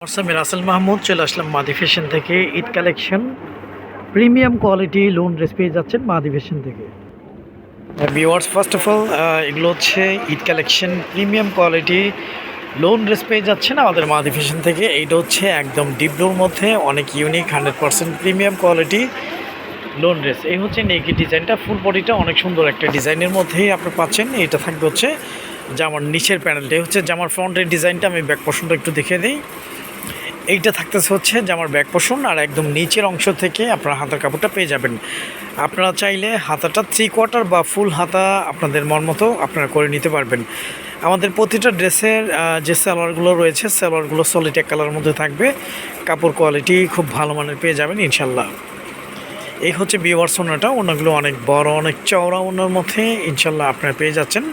আমি রাসেল মাহমুদ, চলে আসলাম মাদি ফ্যাশন থেকে। Eid collection, premium quality lawn dress পেয়ে যাচ্ছেন মাদি ফ্যাশন থেকে। ভিওয়ার্স ফার্স্ট অফ অল এগুলো হচ্ছে Eid collection, premium quality lawn dress পেয়ে যাচ্ছেন আমাদের মাদি ফ্যাশন থেকে। এইটা হচ্ছে একদম ডিপ ব্লুর মধ্যে, অনেক unique hundred percent premium quality lawn dress. এই হচ্ছে নেকি ডিজাইনটা, ফুল বডিটা অনেক সুন্দর একটা ডিজাইনের মধ্যেই আপনি পাচ্ছেন। এটা থাকবে হচ্ছে জামার নিচের প্যানেলটা হচ্ছে জামার ফ্রন্টের ডিজাইনটা, আমি ব্যাক পোর্শনটা একটু দেখে দিই। এইটা থাকতেছে হচ্ছে জামার ব্যাক পোর্শন আর একদম নিচের অংশ থেকে আপনারা হাতার কাপড়টা পেয়ে যাবেন। আপনারা চাইলে হাতাটা থ্রি কোয়ার্টার বা ফুল হাতা আপনাদের মন মতো আপনারা করে নিতে পারবেন। আমাদের প্রতিটা ড্রেসের যে সালোয়ারগুলো রয়েছে, সালোয়ারগুলো সলিড এক কালারের মধ্যে থাকবে। কাপড় কোয়ালিটি খুব ভালো মানের পেয়ে যাবেন ইনশাল্লাহ। এই হচ্ছে বিওয়ার সোনাটা, ওনাগুলো অনেক বড়, অনেক চওড়া ওনার মধ্যে ইনশাল্লাহ আপনারা পেয়ে যাচ্ছেন।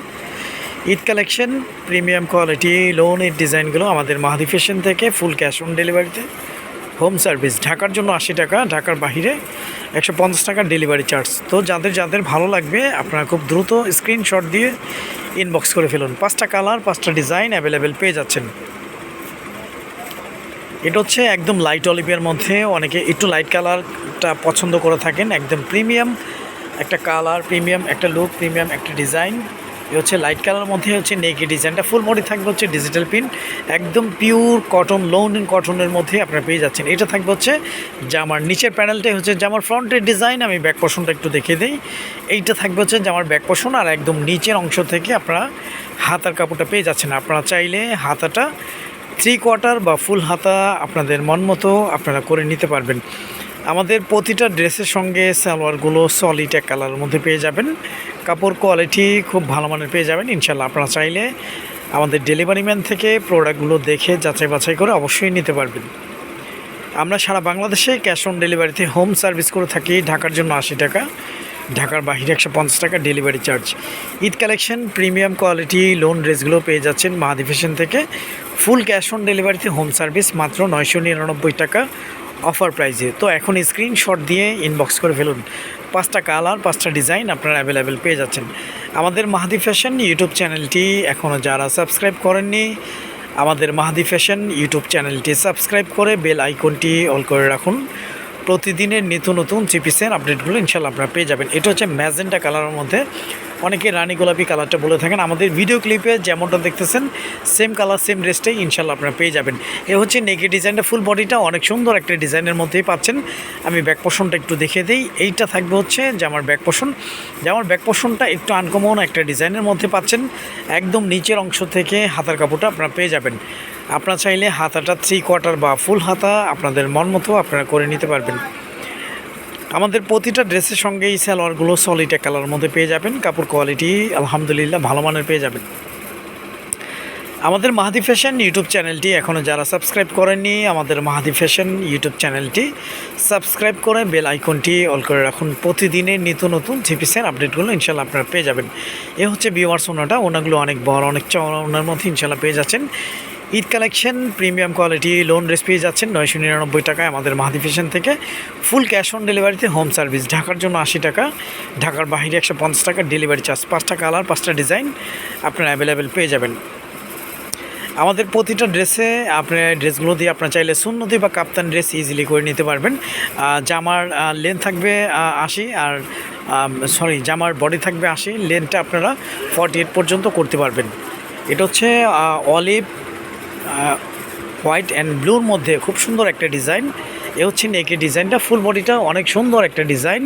ঈদ কালেকশন, প্রিমিয়াম কোয়ালিটি লোনের ডিজাইনগুলো আমাদের মাহাদি ফ্যাশন থেকে, ফুল ক্যাশ অন ডেলিভারিতে। হোম সার্ভিস, ঢাকার জন্য আশি টাকা, ঢাকার বাহিরে একশো পঞ্চাশ টাকার ডেলিভারি চার্জ। তো যাদের যাদের ভালো লাগবে, আপনারা খুব দ্রুত স্ক্রিনশট দিয়ে ইনবক্স করে ফেলুন। পাঁচটা কালার, পাঁচটা ডিজাইন অ্যাভেলেবেল পেয়ে যাচ্ছেন। এটা হচ্ছে একদম লাইট অলিভের মধ্যে। অনেকে একটু লাইট কালারটা পছন্দ করে থাকেন, একদম প্রিমিয়াম একটা কালার প্রিমিয়াম একটা লুক প্রিমিয়াম একটা ডিজাইন হচ্ছে লাইট কালার মধ্যে হচ্ছে নেকি ডিজাইনটা ফুল বডি থাকবে হচ্ছে ডিজিটাল প্রিন্ট একদম পিওর কটন লোন ইন কটনের মধ্যে আপনারা পেয়ে যাচ্ছেন। এটা থাকবে হচ্ছে জামার নিচের প্যানেলটাই হচ্ছে জামার ফ্রন্টের ডিজাইন আমি ব্যাক পোর্শনটা একটু দেখিয়ে দিই। এইটা থাকবে হচ্ছে জামার ব্যাক পোর্শন আর একদম নিচের অংশ থেকে আপনারা হাতার কাপড়টা পেয়ে যাচ্ছেন। আপনারা চাইলে হাতাটা থ্রি কোয়ার্টার বা ফুল হাতা আপনাদের মন মতো আপনারা করে নিতে পারবেন। আমাদের প্রতিটা ড্রেসের সঙ্গে সালোয়ারগুলো সলিড এক কালারের মধ্যে পেয়ে যাবেন। কাপড় কোয়ালিটি খুব ভালো মানের পেয়ে যাবেন। ইনশাল্লাহ আপনারা চাইলে আমাদের ডেলিভারি ম্যান থেকে প্রোডাক্টগুলো দেখে যাচাই বাছাই করে অবশ্যই নিতে পারবেন। আমরা সারা বাংলাদেশে ক্যাশ অন ডেলিভারিতে হোম সার্ভিস করে থাকি। ঢাকার জন্য আশি টাকা, ঢাকার বাহিরে একশো পঞ্চাশ টাকা delivery charge Eid collection premium quality lawn ড্রেসগুলো পেয়ে যাচ্ছেন মাহাদি ফ্যাশন থেকে। ফুল ক্যাশ অন ডেলিভারিতে হোম সার্ভিস মাত্র নয়শো নিরানব্বই টাকা। অফার প্রাইজে। তো এখন স্ক্রিনশট দিয়ে ইনবক্স করে ফেলুন। পাঁচটা কালার পাঁচটা ডিজাইন আপনারা অ্যাভেলেবেল পেয়ে যাচ্ছেন। আমাদের মাহাদি ফ্যাশন ইউটিউব চ্যানেলটি এখনও যারা সাবস্ক্রাইব করেননি, আমাদের মাহাদি ফ্যাশন ইউটিউব চ্যানেলটি সাবস্ক্রাইব করে বেল আইকনটি অল করে রাখুন। প্রতিদিনের নিত্য নতুন চিপিসের আপডেটগুলো ইনশাল্লাহ আপনারা পেয়ে যাবেন। এটা হচ্ছে ম্যাজেন্টা কালারের মধ্যে। অনেকে রানী গোলাপি কালারটা বলে থাকেন। আমাদের ভিডিও ক্লিপে যেমনটা দেখতেছেন সেম কালার সেম ড্রেসটাই ইনশাল্লাহ আপনারা পেয়ে যাবেন। এ হচ্ছে নেকি ডিজাইনটা ফুল বডিটা অনেক সুন্দর একটা ডিজাইনের মধ্যেই পাচ্ছেন। আমি ব্যাক পোষণটা একটু দেখিয়ে দিই। এইটা থাকবে হচ্ছে যে আমার ব্যাক পোষণ যে আমার ব্যাক পোষণটা একটু আনকমন একটা ডিজাইনের মধ্যে পাচ্ছেন। একদম নিচের অংশ থেকে হাতার কাপড়টা আপনারা পেয়ে যাবেন। আপনারা চাইলে হাতাটা থ্রি কোয়ার্টার বা ফুল হাতা আপনাদের মন মতো আপনারা করে নিতে পারবেন। আমাদের প্রতিটা ড্রেসের সঙ্গে এই সালোয়ারগুলো সলিড এক কালারের মধ্যে পেয়ে যাবেন। কাপড় কোয়ালিটি আলহামদুলিল্লাহ ভালো মানের পেয়ে যাবেন। আমাদের মাহাদি ফ্যাশন ইউটিউব চ্যানেলটি এখনও যারা সাবস্ক্রাইব করেননি, আমাদের মাহাদি ফ্যাশন ইউটিউব চ্যানেলটি সাবস্ক্রাইব করে বেল আইকনটি অল করে রাখুন। প্রতিদিনের নিত্য নতুন জিপিসের আপডেটগুলো ইনশাল্লাহ আপনারা পেয়ে যাবেন। এ হচ্ছে বিওয়ার্স ওনাটা ওনাগুলো অনেক বড়, অনেক চওড়া, ওনার মধ্যে ইনশাল্লাহ পেয়ে যাচ্ছেন। Eid collection, premium quality lawn dress পেয়ে যাচ্ছেন নয়শো নিরানব্বই টাকায় আমাদের মাহাদি ফ্যাশন থেকে। ফুল ক্যাশ অন ডেলিভারিতে হোম সার্ভিস। ঢাকার জন্য আশি টাকা, ঢাকার বাহিরে একশো পঞ্চাশ টাকা, ডেলিভারি চার্জ। পাঁচটা কালার, পাঁচটা ডিজাইন আপনারা অ্যাভেলেবেল পেয়ে যাবেন। আমাদের প্রতিটা ড্রেসে আপনার ড্রেসগুলো দিয়ে আপনার চাইলে সুন্নতি বা কাপ্তান ড্রেস ইজিলি করে নিতে পারবেন। জামার লেন্থ থাকবে আশি আর সরি জামার বডি থাকবে আশি। লেন্থটা আপনারা ফর্টি এইট পর্যন্ত করতে পারবেন। এটা হচ্ছে অলিভ হোয়াইট অ্যান্ড ব্লুর মধ্যে খুব সুন্দর একটা ডিজাইন। এ হচ্ছে নেকের ডিজাইনটা, ফুল বডিটা অনেক সুন্দর একটা ডিজাইন।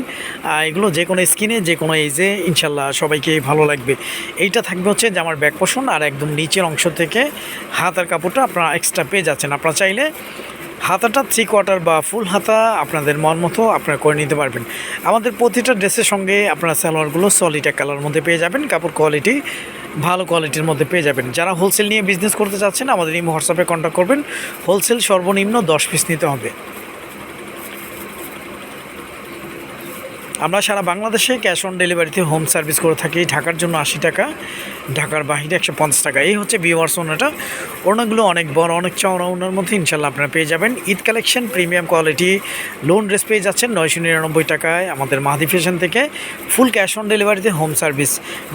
এগুলো যে কোনো স্কিনে, যে কোনো এজে ইনশাল্লাহ সবাইকে ভালো লাগবে। এইটা থাকবে হচ্ছে জামার ব্যাক পোষণ আর একদম নিচের অংশ থেকে হাতার কাপড়টা আপনারা এক্সট্রা পেয়ে যাচ্ছেন। আপনারা চাইলে হাতাটা থ্রি কোয়ার্টার বা ফুল হাতা আপনাদের মন মতো আপনারা করে নিতে পারবেন। আমাদের প্রতিটা ড্রেসের সঙ্গে আপনারা সালোয়ারগুলো এক কালার মধ্যে পেয়ে যাবেন, কাপড় কোয়ালিটি ভালো কোয়ালিটির মধ্যে পেয়ে যাবেন। যারা হোলসেল নিয়ে বিজনেস করতে চাচ্ছেন, আমাদের এই হোয়াটসঅ্যাপে কন্ট্যাক্ট করবেন। হোলসেল সর্বনিম্ন দশ পিস নিতে হবে। আমরা সারা বাংলাদেশে ক্যাশ অন ডেলিভারিতে হোম সার্ভিস করে থাকি। ঢাকার জন্য আশি টাকা, ঢাকার বাহিরে একশো পঞ্চাশ টাকা। এই হচ্ছে বিওয়ার্স ওনাটা ওনাগুলো অনেক বড়, অনেক চওড়া ওনার মধ্যে ইনশাল্লাহ আপনারা পেয়ে যাবেন। Eid collection premium quality lawn dress পেয়ে যাচ্ছেন নয়শো নিরানব্বই টাকায় আমাদের মাহাদি ফ্যাশন থেকে। ফুল ক্যাশ অন ডেলিভারিতে হোম সার্ভিস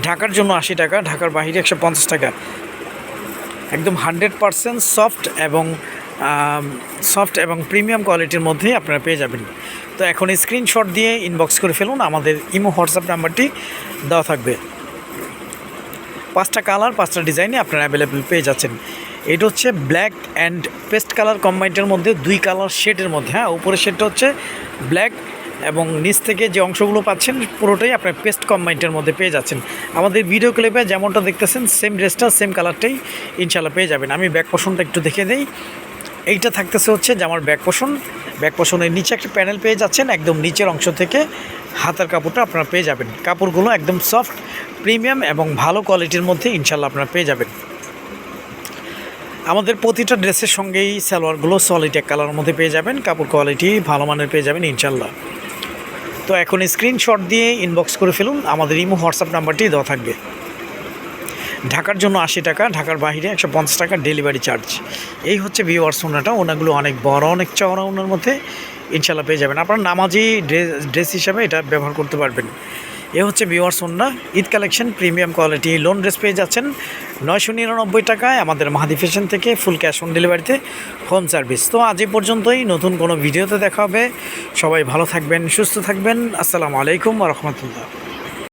ঢাকার জন্য আশি টাকা, ঢাকার বাহিরে একশো পঞ্চাশ টাকা। একদম হান্ড্রেড পারসেন্ট সফট এবং সফট এবং প্রিমিয়াম কোয়ালিটির মধ্যেই আপনারা পেয়ে যাবেন। তো এখন স্ক্রিনশট দিয়ে ইনবক্স করে ফেলুন, আমাদের ইমো, হোয়াটসঅ্যাপ নাম্বারটি দেওয়া থাকবে। পাঁচটা কালার, পাঁচটা ডিজাইনে আপনারা অ্যাভেলেবেল পেয়ে যাচ্ছেন। এটা হচ্ছে ব্ল্যাক অ্যান্ড পেস্ট কালার কম্বাইন্ডের মধ্যে, দুই কালার শেডের মধ্যে হ্যাঁ উপরের শেডটা হচ্ছে ব্ল্যাক এবং নিচ থেকে যে অংশগুলো পাচ্ছেন, পুরোটাই আপনার পেস্ট কম্বাইন্ডের মধ্যে পেয়ে যাচ্ছেন। আমাদের ভিডিও ক্লিপে যেমনটা দেখতেছেন সেম ড্রেসটা সেম কালারটাই ইনশাল্লাহ পেয়ে যাবেন। আমি ব্যাক পোষণটা একটু দেখে দিই। এইটা থাকতেছে হচ্ছে যে আমার ব্যাক পোষণ। ব্যাক পোষণের নিচে একটা প্যানেল পেয়ে যাচ্ছেন, একদম নিচের অংশ থেকে হাতার কাপড়টা আপনারা পেয়ে যাবেন। কাপড়গুলো একদম সফট, প্রিমিয়াম এবং ভালো কোয়ালিটির মধ্যে ইনশাল্লাহ আপনারা পেয়ে যাবেন। আমাদের প্রতিটা ড্রেসের সঙ্গেই সালোয়ারগুলো সলিড এক কালারের মধ্যে পেয়ে যাবেন, কাপড় কোয়ালিটি ভালো মানের পেয়ে যাবেন ইনশাল্লাহ। তো এখন স্ক্রিনশট দিয়ে ইনবক্স করে ফেলুন, আমাদের ইমো হোয়াটসঅ্যাপ নাম্বারটি দেওয়া থাকবে। ঢাকার জন্য আশি টাকা, ঢাকার বাইরে একশো পঞ্চাশ টাকা ডেলিভারি চার্জ। এই হচ্ছে ভিওয়ার্স ওনাটা, ওনাগুলো অনেক বড়, অনেক চওড়া ওনার মধ্যে ইনশাল্লাহ পেয়ে যাবেন। আপনার নামাজি ড্রেস ড্রেস হিসাবে এটা ব্যবহার করতে পারবেন। এ হচ্ছে ভিওয়ার্স ওনা, Eid collection, premium quality lawn dress পেয়ে যাচ্ছেন নয়শো নিরানব্বই টাকায় আমাদের মাহাদি ফ্যাশন থেকে ফুল ক্যাশ অন ডেলিভারিতে হোম সার্ভিস তো আজ এই পর্যন্তই, নতুন কোনো ভিডিওতে দেখা হবে। সবাই ভালো থাকবেন, সুস্থ থাকবেন। আসসালামু আলাইকুম রহমতুল্লাহ।